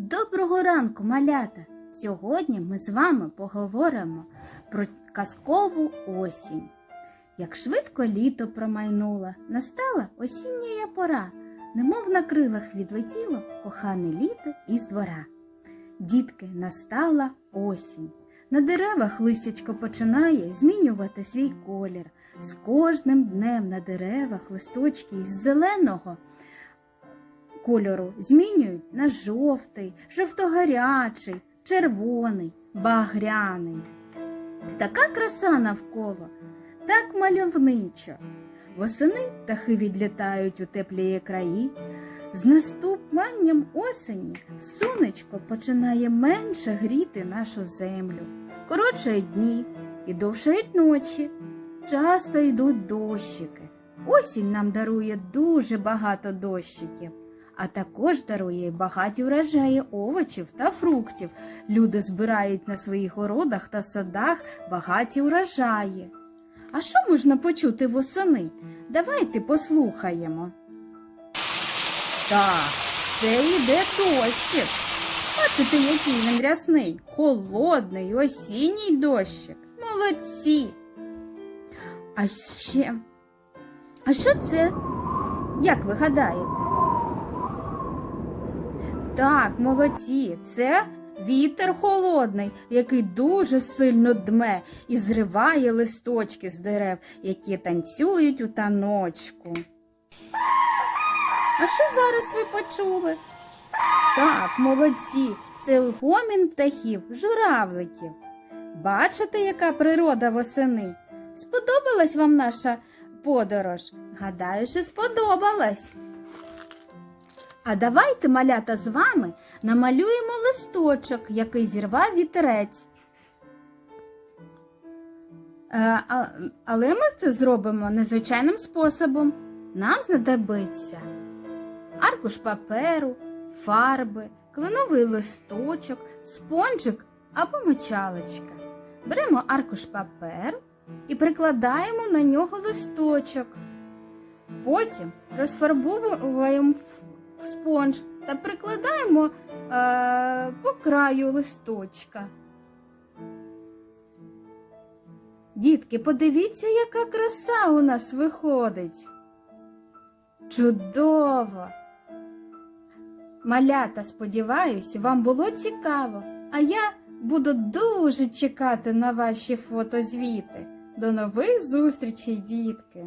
Доброго ранку, малята! Сьогодні ми з вами поговоримо про казкову осінь. Як швидко літо промайнуло, настала осіння пора, немов на крилах відлетіло кохане літо із двора. Дітки, настала осінь. На деревах листячко починає змінювати свій колір. З кожним днем на деревах листочки із зеленого кольору змінюють на жовтий, жовтогарячий, червоний, багряний. Така краса навколо, так мальовничо. Восени птахи відлітають у теплі краї. З наступанням осені сонечко починає менше гріти нашу землю. Коротшають дні і довшають ночі. Часто йдуть дощики. Осінь нам дарує дуже багато дощиків, а також дарує багаті врожаї овочів та фруктів. Люди збирають на своїх городах та садах багаті урожаї. А що можна почути восени? Давайте послухаємо. Так, це йде дощик. Бачите, який він рясний, холодний, осінній дощик. Молодці. А ще. А що це? Як ви гадаєте? Так, молодці, це вітер холодний, який дуже сильно дме і зриває листочки з дерев, які танцюють у таночку. А що зараз ви почули? Так, молодці, це гомін птахів, журавликів. Бачите, яка природа восени? Сподобалась вам наша подорож? Гадаю, що сподобалась. А давайте, малята, з вами намалюємо листочок, який зірвав вітерець. Е, але ми це зробимо незвичайним способом. Нам знадобиться аркуш паперу, фарби, кленовий листочок, спонжик або мочалочка. Беремо аркуш паперу і прикладаємо на нього листочок. Потім розфарбовуємо в спонж та прикладаємо е, по краю листочка. Дітки, подивіться, яка краса у нас виходить. Чудово! Малята, сподіваюсь, вам було цікаво, а я буду дуже чекати на ваші фотозвіти. До нових зустрічей, дітки!